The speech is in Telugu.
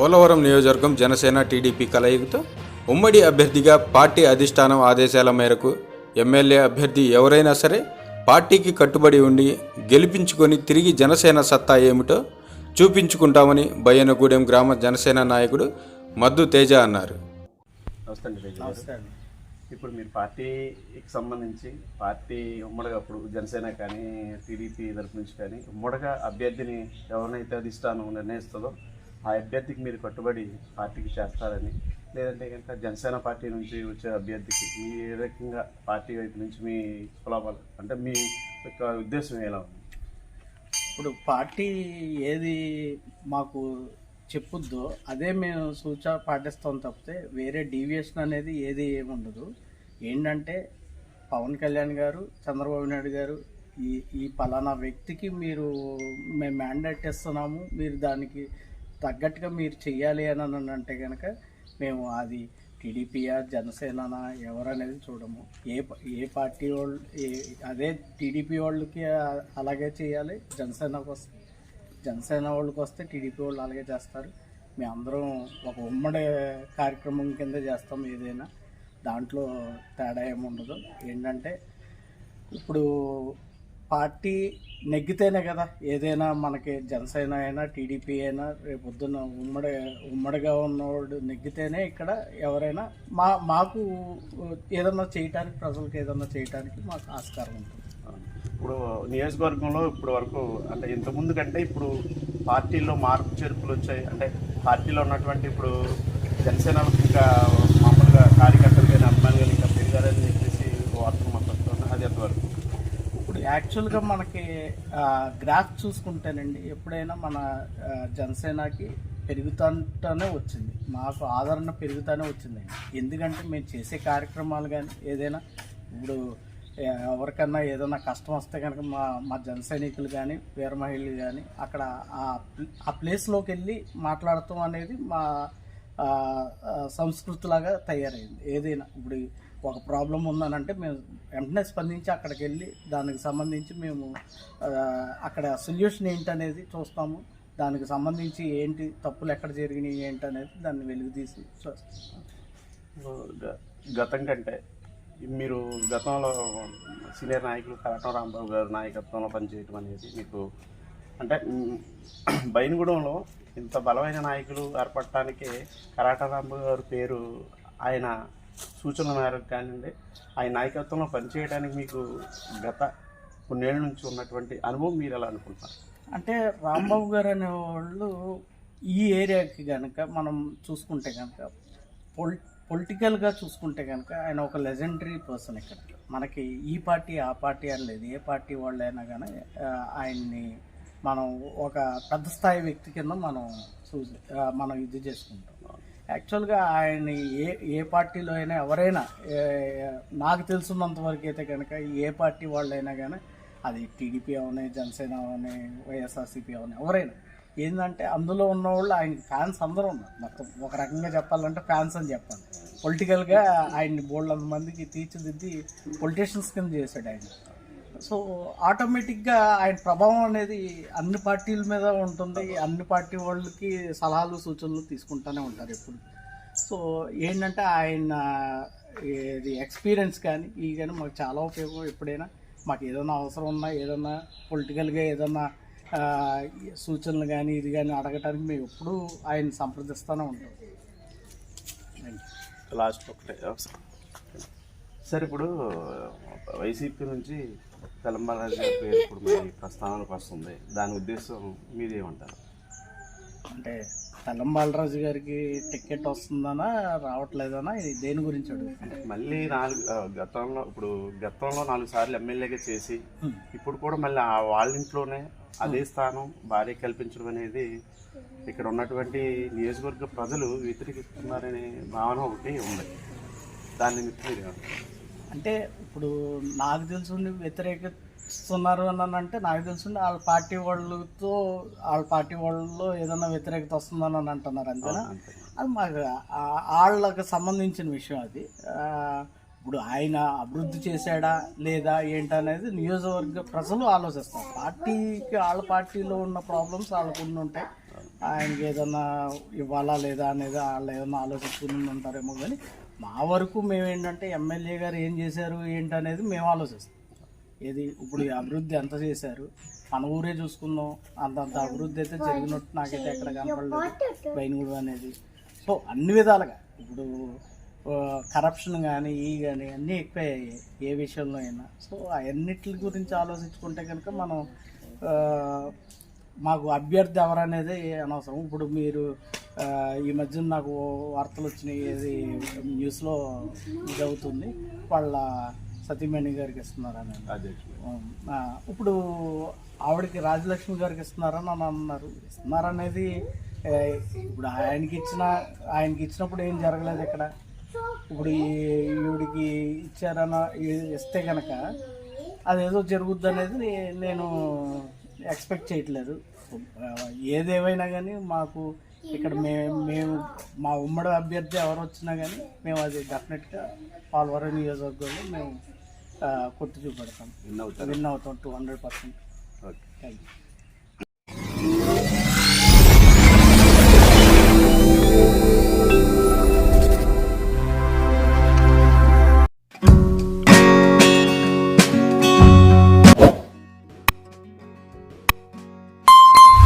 పోలవరం నియోజకవర్గం జనసేన టీడీపీ కలయికతో ఉమ్మడి అభ్యర్థిగా పార్టీ అధిష్టానం ఆదేశాల మేరకు ఎమ్మెల్యే అభ్యర్థి ఎవరైనా సరే పార్టీకి కట్టుబడి ఉండి గెలిపించుకొని తిరిగి జనసేన సత్తా ఏమిటో చూపించుకుంటామని బయ్యనగూడెం గ్రామ జనసేన నాయకుడు మద్దు తేజ అన్నారు నమస్తే అండి తేజ గారు. నమస్తే అండి ఇప్పుడు మీరు పార్టీకి సంబంధించి పార్టీ ఉమ్మడిగా అప్పుడు జనసేన కానీ టీడీపీ తరపు నుంచి కానీ ఉమ్మడిగా అభ్యర్థిని ఎవరినైతే అధిష్టానం నిర్ణయిస్తుందో ఆ అభ్యర్థికి మీరు కట్టుబడి పార్టీకి చేస్తారని లేదంటే కనుక జనసేన పార్టీ నుంచి వచ్చే అభ్యర్థికి మీ ఏ రకంగా పార్టీ వైపు నుంచి మీ కులాబాలు అంటే మీ యొక్క ఉద్దేశం ఎలా ఉంది? ఇప్పుడు పార్టీ ఏది మాకు చెప్పుద్దో అదే మేము సూచన పాటిస్తాం తప్పితే వేరే డీవియేషన్ అనేది ఏది ఏమి ఉండదు ఏంటంటే పవన్ కళ్యాణ్ గారు చంద్రబాబు నాయుడు గారు ఈ ఈ పలానా వ్యక్తికి మీరు మేము మ్యాండేట్ ఇస్తున్నాము మీరు దానికి తగ్గట్టుగా మీరు చెయ్యాలి అని అని అంటే కనుక మేము అది టీడీపీయా జనసేననా ఎవరనేది చూడము. ఏ ఏ పార్టీ వాళ్ళు ఏ అదే టీడీపీ వాళ్ళకి అలాగే చేయాలి జనసేనకు వస్తే జనసేన వాళ్ళకి వస్తే టీడీపీ వాళ్ళు అలాగే చేస్తారు. మేమందరం ఒక ఉమ్మడి కార్యక్రమం కింద చేస్తాం ఏదైనా. దాంట్లో తేడా ఏమి ఉండదు ఏంటంటే ఇప్పుడు పార్టీ నెగ్గితేనే కదా ఏదైనా మనకి జనసేన అయినా టీడీపీ అయినా రేపు పొద్దున్న ఉమ్మడి ఉమ్మడిగా ఉన్నవాడు నెగ్గితేనే ఇక్కడ ఎవరైనా మా మాకు ఏదన్నా చేయటానికి ప్రజలకు ఏదన్నా చేయటానికి మాకు ఆస్కారం ఉంటుంది. ఇప్పుడు నియోజకవర్గంలో ఇప్పుడు వరకు అంటే ఇంతకుముందు కంటే ఇప్పుడు పార్టీలో మార్పు చేర్పులు వచ్చాయి. అంటే పార్టీలో ఉన్నటువంటి ఇప్పుడు జనసేన ఇంకా మామూలుగా కార్యకర్త కానీ అభిమానులు కానీ ఇంకా పెరిగారని చెప్పేసి వార్తలు మాట్లాడుతున్నారు అది ఎంతవరకు ఇప్పుడు యాక్చువల్గా మనకి గ్రాఫ్ చూసుకుంటేనండి ఎప్పుడైనా మన జనసేనకి పెరుగుతుంటూనే వచ్చింది. మాకు ఆదరణ పెరుగుతూనే వచ్చిందండి ఎందుకంటే మేము చేసే కార్యక్రమాలు కానీ ఏదైనా ఇప్పుడు ఎవరికన్నా ఏదైనా కష్టం వస్తే కనుక మా మా జన సైనికులు కానీ వీర మహిళలు కానీ అక్కడ ఆ ఆ ప్లేస్లోకి వెళ్ళి మాట్లాడటం అనేది మా సంస్కృతిలాగా తయారైంది. ఏదైనా ఇప్పుడు ఒక ప్రాబ్లం ఉందనంటే మేము వెంటనే స్పందించి అక్కడికి వెళ్ళి దానికి సంబంధించి మేము అక్కడ సొల్యూషన్ ఏంటనేది చూస్తాము. దానికి సంబంధించి ఏంటి తప్పులు ఎక్కడ జరిగినాయి ఏంటి అనేది దాన్ని వెలుగు తీసి గతం కంటే మీరు గతంలో సీనియర్ నాయకులు కరటం రాంబాబు గారు నాయకత్వంలో పనిచేయటం అనేది మీకు అంటే మ్, ఇంత బలమైన నాయకులు ఏర్పడటానికి కరాట రాంబాబు గారి పేరు ఆయన సూచనల మేరకు కానివ్వండి ఆయన నాయకత్వంలో పనిచేయడానికి మీకు గత కొన్నేళ్ళ నుంచి ఉన్నటువంటి అనుభవం మీరు ఎలా అనుకుంటున్నారు? అంటే రాంబాబు గారు అనే వాళ్ళు ఈ ఏరియాకి కనుక మనం చూసుకుంటే కనుక పొల్ పొలిటికల్గా చూసుకుంటే కనుక ఆయన ఒక లెజెండరీ పర్సన్ ఇక్కడ మనకి ఈ పార్టీ ఆ పార్టీ అని లేదు. ఏ పార్టీ వాళ్ళైనా కానీ ఆయన్ని మనం ఒక పెద్ద స్థాయి వ్యక్తి కింద మనం చూసి మనం ఇది చేసుకుంటాం. యాక్చువల్గా ఆయన ఏ ఏ పార్టీలో అయినా ఎవరైనా నాకు తెలుసున్నంత వరకు అయితే కనుక ఏ పార్టీ వాళ్ళైనా కానీ అది టీడీపీ అవని జనసేన అవని వైఎస్ఆర్సీపీ అవని ఎవరైనా. ఏంటంటే అందులో ఉన్న వాళ్ళు ఆయన ఫ్యాన్స్ అందరూ ఉన్నారు. మొత్తం ఒక రకంగా చెప్పాలంటే ఫ్యాన్స్ అని చెప్పాలి. పొలిటికల్గా ఆయన్ని బోల్డ్ మందికి తీర్చిదిద్ది పొలిటీషియన్స్ కింద చేశాడు ఆయన. సో ఆటోమేటిక్గా ఆయన ప్రభావం అనేది అన్ని పార్టీల మీద ఉంటుంది. అన్ని పార్టీ వాళ్ళకి సలహాలు సూచనలు తీసుకుంటూనే ఉంటారు ఎప్పుడు. సో ఏంటంటే ఆయన ఇది ఎక్స్పీరియన్స్ కానీ ఈ కానీ మాకు చాలా ఉపయోగం ఎప్పుడైనా. మాకు ఏదైనా అవసరం ఉన్నా ఏదైనా పొలిటికల్గా ఏదైనా సూచనలు కానీ ఇది కానీ అడగటానికి మేము ఎప్పుడూ ఆయన సంప్రదిస్తూనే ఉంటాం. లాస్ట్ ఒకటే సార్ ఇప్పుడు వైసీపీ నుంచి తెలంగాణ గారి పేరు ఇప్పుడు మరి ప్రస్థానానికి వస్తుంది. దాని ఉద్దేశం మీదేమంటారు అంటే తల్లం బాలరాజు గారికి టికెట్ వస్తుందనా రావట్లేదనా? ఇది దేని గురించి అడుగుతుంది మళ్ళీ నాలుగు ఆ, గతంలో ఇప్పుడు గతంలో నాలుగు సార్లు ఎమ్మెల్యేగా చేసి ఇప్పుడు కూడా మళ్ళీ ఆ వాళ్ళ ఇంట్లోనే అదే స్థానం భార్య కల్పించడం అనేది ఇక్కడ ఉన్నటువంటి నియోజకవర్గ ప్రజలు వ్యతిరేకిస్తున్నారనే భావన ఒకటి ఉంది. దాన్ని మీరు ఏమంటారు? అంటే ఇప్పుడు నాకు తెలుసుండి వ్యతిరేకిస్తున్నారు అని అంటే నాకు తెలుసుండి వాళ్ళ పార్టీ వాళ్ళతో వాళ్ళ పార్టీ వాళ్ళలో ఏదైనా వ్యతిరేకత వస్తుందని అని అంటున్నారు అంతేనా? అంతే అది మాకు వాళ్ళకి సంబంధించిన విషయం అది. ఇప్పుడు ఆయన అభివృద్ధి చేశాడా లేదా ఏంటనేది నియోజకవర్గ ప్రజలు ఆలోచిస్తారు. పార్టీకి వాళ్ళ పార్టీలో ఉన్న ప్రాబ్లమ్స్ వాళ్ళకు ఉంటాయి. ఆయనకి ఏదన్నా ఇవ్వాలా లేదా అనేది వాళ్ళు ఏదన్నా ఆలోచించుకుని ఉంటారేమో కానీ మా వరకు మేము ఏంటంటే ఎమ్మెల్యే గారు ఏం చేశారు ఏంటి అనేది మేము ఆలోచిస్తాం. ఏది ఇప్పుడు అభివృద్ధి ఎంత చేశారు? మన ఊరే చూసుకుందాం. అంతంత అభివృద్ధి అయితే జరిగినట్టు నాకైతే ఎక్కడ కనపడలేదు. బైనగూడు అనేది. సో అన్ని విధాలుగా. ఇప్పుడు కరప్షన్ కానీ ఈ కానీ అన్నీ ఎక్కువయ్యాయి ఏ విషయంలో అయినా. సో అవన్నిటి గురించి ఆలోచించుకుంటే కనుక మనం మాకు అభ్యర్థి ఎవరనేది అనవసరం. ఇప్పుడు మీరు ఈ మధ్యన నాకు వార్తలు వచ్చినాయి ఏది న్యూస్లో ఇది అవుతుంది వాళ్ళ సతీమణి గారికి ఇస్తున్నారని. ఇప్పుడు ఆవిడకి రాజలక్ష్మి గారికి ఇస్తున్నారని అని అన్నారు. ఇస్తున్నారనేది ఇప్పుడు ఆయనకి ఇచ్చిన ఆయనకి ఇచ్చినప్పుడు ఏం జరగలేదు ఇక్కడ. ఇప్పుడు ఈవిడికి ఇచ్చారన్న ఈ- ఇస్తే కనుక అదేదో జరుగుద్ది అనేది నేను ఎక్స్పెక్ట్ చేయట్లేదు. ఏదేమైనా కానీ మాకు ఇక్కడ మేము మేము మా ఉమ్మడి అభ్యర్థి ఎవరు వచ్చినా కానీ మేము అది డెఫినెట్గా పాల్వరం నియోజకవర్గంలో మేము కొట్టి చూపెడతాం. విన్ అవుతాం two hundred percent okay. Thank you